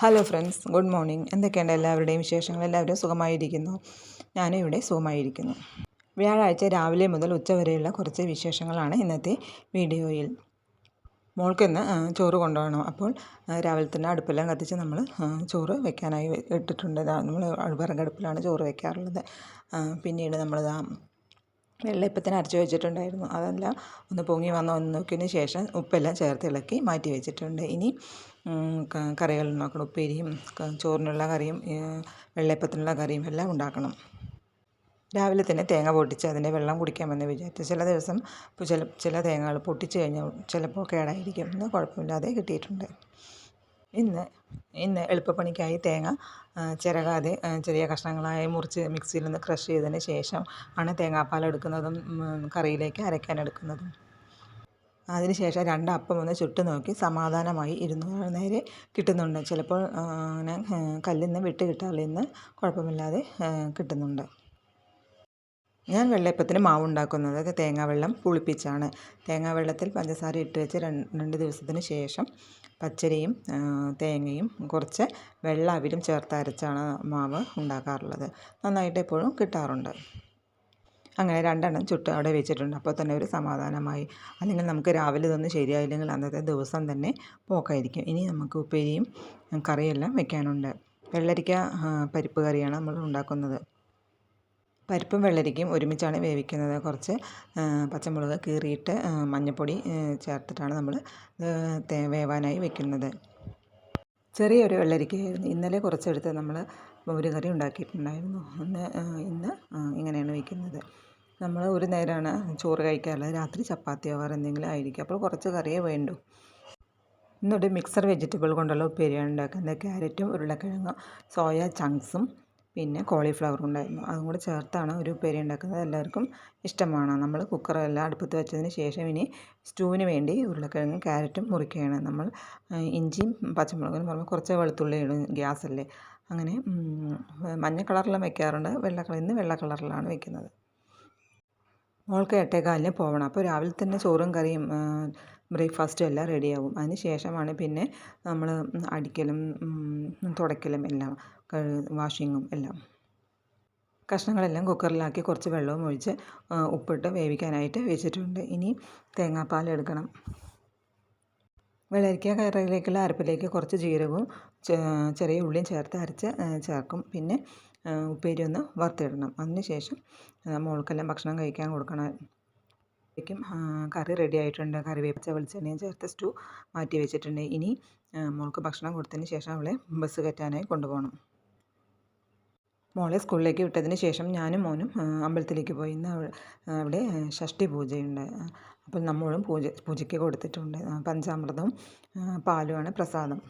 Hello friends good morning എന്തൊക്കെയുണ്ട് എല്ലാവരുടെയും വിശേഷങ്ങൾ? എല്ലാവരും സുഖമായിരിക്കുന്നു. ഞാനും ഇവിടെ സുഖമായിരിക്കുന്നു. വ്യാഴാഴ്ച രാവിലെ മുതൽ ഉച്ചവരെയുള്ള കുറച്ച് വിശേഷങ്ങളാണ് ഇന്നത്തെ വീഡിയോയിൽ. മോൾക്കിന്ന് ചോറ് കൊണ്ടുപോകണം. അപ്പോൾ രാവിലെ തന്നെ അടുപ്പെല്ലാം കത്തിച്ച് നമ്മൾ ചോറ് വെക്കാനായി ഇട്ടിട്ടുണ്ട്. നമ്മൾ വിറകടുപ്പിലാണ് ചോറ് വെക്കാറുള്ളത്. പിന്നീട് നമ്മളിതാ വെള്ളയപ്പത്തിന് അരച്ച് വെച്ചിട്ടുണ്ടായിരുന്നു. അതെല്ലാം ഒന്ന് പൊങ്ങി വന്ന് നോക്കിയതിന് ശേഷം ഉപ്പെല്ലാം ചേർത്ത് ഇളക്കി മാറ്റി വെച്ചിട്ടുണ്ട്. ഇനി കറികൾ ഉണ്ടാക്കണം. ഉപ്പേരിയും ചോറിനുള്ള കറിയും വെള്ളയപ്പത്തിനുള്ള കറിയും എല്ലാം ഉണ്ടാക്കണം. രാവിലെ തന്നെ തേങ്ങ പൊട്ടിച്ച് അതിന്റെ വെള്ളം കുടിക്കാമെന്ന് വിചാരിച്ചു. ചില ദിവസം ചില ചില തേങ്ങകൾ പൊട്ടിച്ച് കഴിഞ്ഞാൽ ചിലപ്പോൾ കേടായിരിക്കും. എന്ന് കുഴപ്പമില്ലാതെ കിട്ടിയിട്ടുണ്ട്. ഇന്ന് ഇന്ന് എളുപ്പപ്പണിക്കായി തേങ്ങ ചിരകാതെ ചെറിയ കഷ്ണങ്ങളായി മുറിച്ച് മിക്സിയിൽ നിന്ന് ക്രഷ് ചെയ്തതിന് ശേഷം ആണ് തേങ്ങാപ്പാൽ എടുക്കുന്നതും കറിയിലേക്ക് അരയ്ക്കാൻ എടുക്കുന്നതും. അതിനുശേഷം രണ്ട് അപ്പം ഒന്ന് ചുട്ട് നോക്കി സമാധാനമായി ഇരുന്നൂറ് നേരെ കിട്ടുന്നുണ്ട്. ചിലപ്പോൾ അങ്ങനെ കല്ലിൽ നിന്ന് വിട്ട് കിട്ടാറില്ല. കുഴപ്പമില്ലാതെ കിട്ടുന്നുണ്ട്. ഞാൻ വെള്ളയപ്പത്തിന് മാവ് ഉണ്ടാക്കുന്നത് തേങ്ങാ വെള്ളം പുളിപ്പിച്ചാണ്. തേങ്ങാ വെള്ളത്തിൽ പഞ്ചസാര ഇട്ട് വെച്ച് രണ്ട് ദിവസത്തിന് ശേഷം പച്ചരിയും തേങ്ങയും കുറച്ച് വെള്ള അവിലും ചേർത്ത് അരച്ചാണ് മാവ് ഉണ്ടാക്കാറുള്ളത്. നന്നായിട്ട് എപ്പോഴും കിട്ടാറുണ്ട്. അങ്ങനെ രണ്ടെണ്ണം ചുട്ട് അവിടെ വെച്ചിട്ടുണ്ട്. അപ്പോൾ തന്നെ ഒരു സമാധാനമായി. അല്ലെങ്കിൽ നമുക്ക് രാവിലെ ഇതൊന്നും ശരിയായില്ലെങ്കിൽ അന്നത്തെ ദിവസം തന്നെ പോക്കായിരിക്കും. ഇനി നമുക്ക് ഉപ്പേരിയും കറിയെല്ലാം വെക്കാനുണ്ട്. വെള്ളരിക്ക പരിപ്പ് കറിയാണ് നമ്മൾ ഉണ്ടാക്കുന്നത്. പരിപ്പും വെള്ളരിക്കയും ഒരുമിച്ചാണ് വേവിക്കുന്നത്. കുറച്ച് പച്ചമുളക് കീറിയിട്ട് മഞ്ഞൾപ്പൊടി ചേർത്തിട്ടാണ് നമ്മൾ വേവാനായി വെക്കുന്നത്. ചെറിയൊരു വെള്ളരിക്കയായിരുന്നു. ഇന്നലെ കുറച്ചെടുത്ത് നമ്മൾ ഒരു കറി ഉണ്ടാക്കിയിട്ടുണ്ടായിരുന്നു. ഇന്ന് ഇന്ന് ഇങ്ങനെയാണ് വയ്ക്കുന്നത് നമ്മൾ ഒരു നേരമാണ് ചോറ് കഴിക്കാറുള്ളത്. രാത്രി ചപ്പാത്തിയോ വേറെ എന്തെങ്കിലും ആയിരിക്കും. അപ്പോൾ കുറച്ച് കറിയേ വേണ്ടൂ. ഇന്നൊരു മിക്സർ വെജിറ്റബിൾ കൊണ്ടുള്ള ഉപ്പേരിയാണ് ഉണ്ടാക്കുന്നത്. ക്യാരറ്റും ഉരുളക്കിഴങ്ങും സോയ ചങ്ക്സും പിന്നെ കോളിഫ്ലവർ ഉണ്ടായിരുന്നു. അതും കൂടെ ചേർത്താണ് ഒരു ഉപ്പേരി ഉണ്ടാക്കുന്നത്. എല്ലാവർക്കും ഇഷ്ടമാണ്. നമ്മൾ കുക്കറെല്ലാം അടുപ്പത്ത് വെച്ചതിന് ശേഷം ഇനി സ്റ്റൂവിന് വേണ്ടി ഉരുളക്കിഴങ്ങും ക്യാരറ്റും മുറിക്കുകയാണ്. നമ്മൾ ഇഞ്ചിയും പച്ചമുളകും പറയുമ്പോൾ കുറച്ച് വെളുത്തുള്ളി ഇടും ഗ്യാസല്ലേ. അങ്ങനെ മഞ്ഞ കളറിലും വെക്കാറുണ്ട്. വെള്ള ഇന്ന് വെള്ള കളറിലാണ് വെക്കുന്നത്. മോൾക്ക് എട്ടേകാലിന് പോകണം അപ്പോൾ രാവിലെ തന്നെ ചോറും കറിയും ബ്രേക്ക്ഫാസ്റ്റും എല്ലാം റെഡിയാകും അതിന് ശേഷമാണ് പിന്നെ നമ്മൾ അടിക്കലും തുടയ്ക്കലും എല്ലാം വാഷിങ്ങും എല്ലാം. കഷ്ണങ്ങളെല്ലാം കുക്കറിലാക്കി കുറച്ച് വെള്ളവും ഒഴിച്ച് ഉപ്പിട്ട് വേവിക്കാനായിട്ട് വെച്ചിട്ടുണ്ട്. ഇനി തേങ്ങാപ്പാൽ എടുക്കണം. വെള്ളരിക്ക കറിയിലേക്കുള്ള അരപ്പിലേക്ക് കുറച്ച് ജീരകവും ചെറിയ ഉള്ളിയും ചേർത്ത് അരച്ച് ചേർക്കും. പിന്നെ ഉപ്പേരി ഒന്ന് വറുത്തിടണം. അതിനുശേഷം മോൾക്കെല്ലാം ഭക്ഷണം കഴിക്കാൻ കൊടുക്കണം. ക്കും കറി റെഡി ആയിട്ടുണ്ട്. കറി വേപ്പിച്ച വെളിച്ചെണ്ണയും ചേർത്ത് സ്റ്റൂ മാറ്റി വെച്ചിട്ടുണ്ട്. ഇനി മോൾക്ക് ഭക്ഷണം കൊടുത്തതിന് ശേഷം അവളെ ബസ് കയറ്റാനായി കൊണ്ടുപോകണം. മോളെ സ്കൂളിലേക്ക് വിട്ടതിന് ശേഷം ഞാനും മോനും അമ്പലത്തിലേക്ക് പോയി. ഇന്ന് അവിടെ ഷഷ്ടി പൂജയുണ്ട്. അപ്പോൾ നമ്മളും പൂജ പൂജയ്ക്ക് കൊടുത്തിട്ടുണ്ട്. പഞ്ചാമൃതവും പാലുമാണ് പ്രസാദം.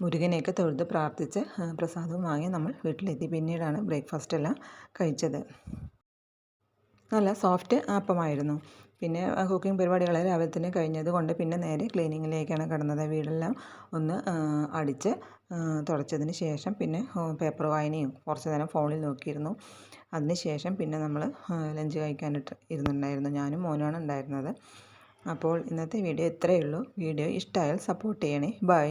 മുരുകനെയൊക്കെ തൊഴുത് പ്രാർത്ഥിച്ച് പ്രസാദവും വാങ്ങി നമ്മൾ വീട്ടിലെത്തി. പിന്നീടാണ് ബ്രേക്ക്ഫാസ്റ്റ് എല്ലാം കഴിച്ചത്. നല്ല സോഫ്റ്റ് അപ്പമായിരുന്നു. പിന്നെ കുക്കിംഗ് പരിപാടികൾ രാവിലെ തന്നെ കഴിഞ്ഞത് കൊണ്ട് പിന്നെ നേരെ ക്ലീനിങ്ങിലേക്കാണ് കിടന്നത്. വീടെല്ലാം ഒന്ന് അടിച്ച് തുടച്ചതിന് ശേഷം പിന്നെ പേപ്പർ വായനയും കുറച്ച് നേരം ഫോണിൽ നോക്കിയിരുന്നു. അതിന് ശേഷം പിന്നെ നമ്മൾ ലഞ്ച് കഴിക്കാനിട്ട് ഇരുന്നുണ്ടായിരുന്നു. ഞാനും മോനുമാണ് ഉണ്ടായിരുന്നത്. അപ്പോൾ ഇന്നത്തെ വീഡിയോ ഇത്രയേ ഉള്ളൂ. വീഡിയോ ഇഷ്ടമായാൽ സപ്പോർട്ട് ചെയ്യണേ. ബൈ.